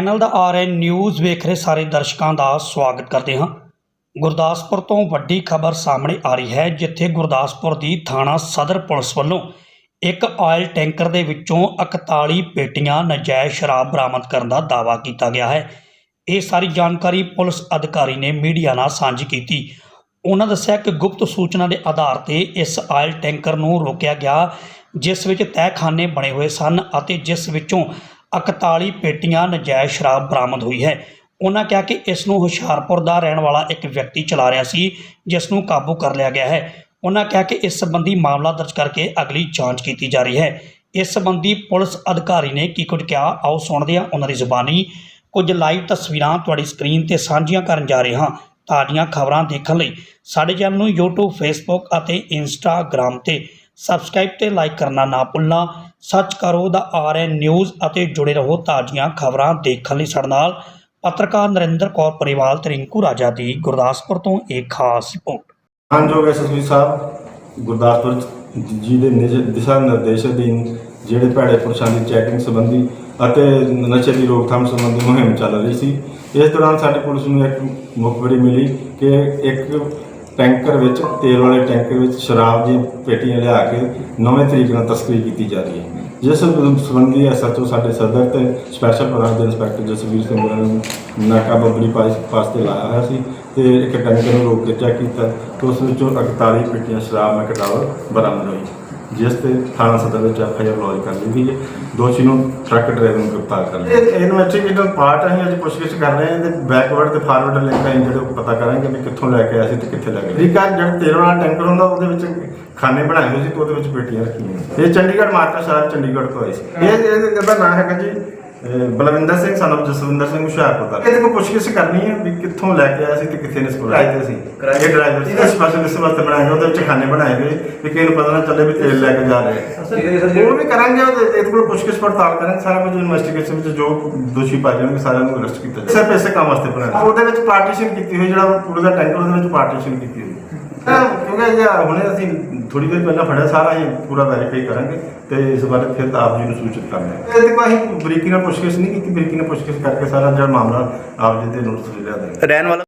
Channel ਦਾ RN news ਵੇਖ ਰਹੇ ਸਾਰੇ ਦਰਸ਼ਕਾਂ ਦਾ ਸਵਾਗਤ ਕਰਦੇ ਹਾਂ। ਗੁਰਦਾਸਪੁਰ ਤੋਂ ਵੱਡੀ ਖਬਰ ਸਾਹਮਣੇ ਆ ਰਹੀ ਹੈ, ਜਿੱਥੇ ਗੁਰਦਾਸਪੁਰ ਦੀ ਥਾਣਾ ਸਦਰ ਪੁਲਿਸ ਵੱਲੋਂ ਇੱਕ ਆਇਲ ਟੈਂਕਰ ਦੇ ਵਿੱਚੋਂ 41 ਪੇਟੀਆਂ ਨਜਾਇਜ਼ ਸ਼ਰਾਬ ਬਰਾਮਦ ਕਰਨ ਦਾ ਦਾਅਵਾ ਕੀਤਾ ਗਿਆ ਹੈ। ਇਹ ਸਾਰੀ ਜਾਣਕਾਰੀ ਪੁਲਿਸ ਅਧਿਕਾਰੀ ਨੇ ਮੀਡੀਆ ਨਾਲ ਸਾਂਝੀ ਕੀਤੀ। ਉਹਨਾਂ ਦੱਸਿਆ ਕਿ ਗੁਪਤ ਸੂਚਨਾ ਦੇ ਆਧਾਰ ਤੇ ਇਸ ਆਇਲ ਟੈਂਕਰ ਨੂੰ ਰੋਕਿਆ ਗਿਆ, ਜਿਸ ਵਿੱਚ ਤਹਿਖਾਨੇ ਬਣੇ ਹੋਏ ਸਨ ਅਤੇ ਜਿਸ ਵਿੱਚੋਂ 41 ਪੇਟੀਆਂ ਨਜਾਇਜ਼ ਸ਼ਰਾਬ ਬਰਾਮਦ ਹੋਈ ਹੈ। ਉਹਨਾਂ ਕਿਹਾ ਕਿ ਇਸ ਨੂੰ ਹੁਸ਼ਿਆਰਪੁਰ ਦਾ ਰਹਿਣ ਵਾਲਾ ਇੱਕ ਵਿਅਕਤੀ ਚਲਾ ਰਿਹਾ ਸੀ ਜਿਸ ਨੂੰ ਕਾਬੂ ਕਰ ਲਿਆ ਗਿਆ ਹੈ। ਉਹਨਾਂ ਕਿਹਾ ਕਿ ਇਸ ਸੰਬੰਧੀ ਮਾਮਲਾ ਦਰਜ ਕਰਕੇ ਅਗਲੀ ਜਾਂਚ ਕੀਤੀ ਜਾ ਰਹੀ ਹੈ। ਇਸ ਸੰਬੰਧੀ ਪੁਲਿਸ ਅਧਿਕਾਰੀ ਨੇ ਕੀ ਕੁਝ ਕਿਹਾ, ਆਓ ਸੁਣਦੇ ਹਾਂ ਉਹਨਾਂ ਦੀ ਜ਼ੁਬਾਨੀ। ਕੁਝ ਲਾਈਵ ਤਸਵੀਰਾਂ ਤੁਹਾਡੀ ਸਕਰੀਨ ਤੇ ਸਾਂਝੀਆਂ ਕਰਨ ਜਾ ਰਹੇ ਹਾਂ ਤਾਜ਼ੀਆਂ ਖਬਰਾਂ ਦੇਖਣ ਲਈ। ਸਾਡੇ ਚੈਨਲ ਨੂੰ YouTube, Facebook ਅਤੇ Instagram ਤੇ ਸਬਸਕ੍ਰਾਈਬ ਤੇ ਲਾਈਕ ਕਰਨਾ ਨਾ ਭੁੱਲਣਾ। ਸੱਚ ਕਰੋ ਦਾ ਆਰਐਨ ਨਿਊਜ਼ ਅਤੇ ਜੁੜੇ ਰਹੋ ਤਾਜ਼ੀਆਂ ਖਬਰਾਂ ਦੇਖਣ ਲਈ ਸਾਡੇ ਨਾਲ ਪੱਤਰਕਾਰ ਨਰਿੰਦਰ ਕੌਰ ਪਰਿਵਾਲ ਤੇ ਰਿੰਕੂ ਰਾਜਾ ਦੀ ਗੁਰਦਾਸਪੁਰ ਤੋਂ ਇੱਕ ਖਾਸ ਰਿਪੋਰਟ। ਮਾਨਯੋਗ ਐਸਐਸਪੀ ਸਾਹਿਬ ਗੁਰਦਾਸਪੁਰ ਜੀ ਦੇ ਨਿਜ- ਦਿਸ਼ਾ ਨਿਰਦੇਸ਼ ਅਧੀਨ ਜਿਹੜੇ ਭੈੜੇ ਪੁਰਸ਼ਾਂ ਦੀ ਚੈਕਿੰਗ ਸੰਬੰਧੀ ਅਤੇ ਨਸ਼ੇ ਦੀ ਰੋਕਥਾਮ ਸੰਬੰਧੀ ਮੁਹਿੰਮ ਚੱਲ ਰਹੀ ਸੀ। ਇਸ ਦੌਰਾਨ ਸਾਡੀ ਪੁਲਿਸ ਨੂੰ ਇੱਕ ਮੁਖਬਰੀ ਮਿਲੀ ਕਿ ਇੱਕ ਟੈਂਕਰ ਵਿੱਚ, ਤੇਲ ਵਾਲੇ ਟੈਂਕਰ ਵਿੱਚ ਸ਼ਰਾਬ ਦੀਆਂ ਪੇਟੀਆਂ ਲਿਆ ਕੇ ਨਵੇਂ ਤਰੀਕੇ ਨਾਲ ਤਸਕਰੀ ਕੀਤੀ ਜਾ ਰਹੀ ਹੈ। ਜਿਸ ਸੰਬੰਧੀ ਐਸਐਚਓ ਸਾਡੇ ਸਦਰ ਤੇ ਸਪੈਸ਼ਲ ਬ੍ਰਾਂਚ ਦੇ ਇੰਸਪੈਕਟਰ ਜਸਵੀਰ ਸਿੰਘ ਹੋਰਾਂ ਨੇ ਨਾਕਾਬੰਦੀ ਪਾਸ ਪਾਸ ਤੇ ਲਾਇਆ ਹੋਇਆ ਸੀ ਤੇ ਇੱਕ ਟੈਂਕਰ ਨੂੰ ਰੋਕ ਕੇ ਚੈੱਕ ਕੀਤਾ ਤੇ ਉਸ ਵਿੱਚੋਂ 41 ਪੇਟੀਆਂ ਸ਼ਰਾਬ ਮੈਕਡਾਵਰ ਬਰਾਮਦ ਹੋਈ। ਜਿਸ ਤੇ ਥਾਣਾ ਸਦਰ ਵਿੱਚ ਐਫਆਈਆਰ ਲੌਜ ਕਰ ਲਈ ਗਈ ਹੈ ਦੋਸ਼ੀ ਨੂੰ ਟਰੱਕ ਡਰਾਈਵਰ ਨੂੰ ਗ੍ਰਿਫਤਾਰ ਕਰ ਲਿਆ ਇਹ ਇਨਵੈਸਟੀਗੇਟਰ ਪਾਰਟ ਅਸੀਂ ਅੱਜ ਪੁੱਛਗਿੱਛ ਕਰ ਰਹੇ ਹਾਂ ਤੇ ਬੈਕਵਰਡ ਤੇ ਫਾਰਵਰਡ ਲਿੰਕ ਅਸੀਂ ਜਿਹੜੇ ਉਹ ਪਤਾ ਕਰਾਂਗੇ ਵੀ ਕਿੱਥੋਂ ਲੈ ਕੇ ਆਇਆ ਸੀ ਤੇ ਕਿੱਥੇ ਲੈ ਕੇ ਠੀਕ ਆ ਜਿਹੜਾ ਤੇਲ ਵਾਲਾ ਟੈਂਕਰ ਹੁੰਦਾ ਉਹਦੇ ਵਿੱਚ ਖਾਨੇ ਬਣਾਏ ਹੋਏ ਸੀ ਤੇ ਉਹਦੇ ਵਿੱਚ ਪੇਟੀਆਂ ਰੱਖੀਆਂ ਇਹ ਚੰਡੀਗੜ੍ਹ ਮਾਰਕਾ ਸ਼ਹਿਰ ਚੰਡੀਗੜ੍ਹ ਤੋਂ ਆਈ ਸੀ। ਇਹ ਇਹ- ਇਹਦਾ ਨਾਮ ਹੈਗਾ ਜੀ ਬਲਵਿੰਦਰ ਸਿੰਘ ਸਨਮ ਜਸਵਿੰਦਰ ਸਿੰਘ ਹੁਸ਼ਿਆਰਪੁਰ ਦਾ। ਇਹਦੇ ਕੋਲ ਪੁੱਛਗਿੱਛ ਕਰਨੀ ਹੈ ਵੀ ਕਿੱਥੋਂ ਲੈ ਕੇ ਆਇਆ ਸੀ ਤੇ ਕਿੱਥੇ ਨੇ ਸਪਲਾਈ ਤੇ ਸੀ। ਇਹ ਡਰਾਈਵਰ ਸੀ। ਸਪੈਸ਼ਲ ਇਸ ਵਾਸਤੇ ਬਣਾਇਆ ਗਿਆ ਉਹਦੇ ਵਿੱਚ ਖਾਨੇ ਬਣਾਏ ਗਏ ਵੀ ਕਿਸੇ ਨੂੰ ਪਤਾ ਨਾ ਚੱਲੇ ਵੀ ਤੇਲ ਲੈ ਕੇ ਜਾ ਰਹੇ। ਉਹ ਵੀ ਕਰਾਂਗੇ ਇਹਦੇ ਕੋਲ ਪੁੱਛਗਿੱਛ ਪੜਤਾਲ ਕਰਾਂਗੇ ਸਾਰਾ ਕੁਝ ਇਨਵੈਸਟੀਗੇਸ਼ਨ ਵਿੱਚ ਜੋ ਦੋਸ਼ੀ ਪਾਏ ਜਾਣਗੇ ਸਾਰਿਆਂ ਨੂੰ ਅਰੈਸਟ ਕੀਤਾ ਜਾਵੇ। ਸਿਰਫ ਇਸੇ ਕੰਮ ਵਾਸਤੇ ਬਣਾਇਆ। ਉਹਦੇ ਵਿੱਚ ਪਾਰਟੀਸ਼ਨ ਕੀਤੀ ਹੋਈ ਜਿਹੜਾ ਪੂਰੇ ਦਾ ਟੈਂਕਰ ਉਹਦੇ ਵਿੱਚ ਪਾਰਟੀਸ਼ਨ ਕੀਤੀ ਹੋਈ। ਹਾਂ, ਕਿਉਂਕਿ ਇਹ ਹੁਣੇ ਅਸੀਂ ਥੋੜੀ ਦੇਰ ਪਹਿਲਾਂ ਫੜਿਆ ਸਾਰਾ ਅਸੀਂ ਪੂਰਾ ਵੈਰੀਫਾਈ ਕਰਾਂਗੇ ਤੇ ਇਸ ਬਾਰੇ ਫਿਰ ਆਪ ਜੀ ਨੂੰ ਸੂਚਿਤ ਕਰਾਂਗੇ ਇਹਦੇ ਕੋਲ ਅਸੀਂ ਬਰੀਕੀ ਨਾਲ ਪੁੱਛਗਿੱਛ ਨਹੀਂ ਕੀਤੀ ਬਰੀਕੀ ਨਾਲ ਪੁੱਛਗਿੱਛ ਕਰਕੇ ਸਾਰਾ ਜਿਹੜਾ ਮਾਮਲਾ ਆਪ ਜੀ ਦੇ ਨੋਟਿਸ ਲਿਆ ਰਹਿਣ ਵਾਲਾ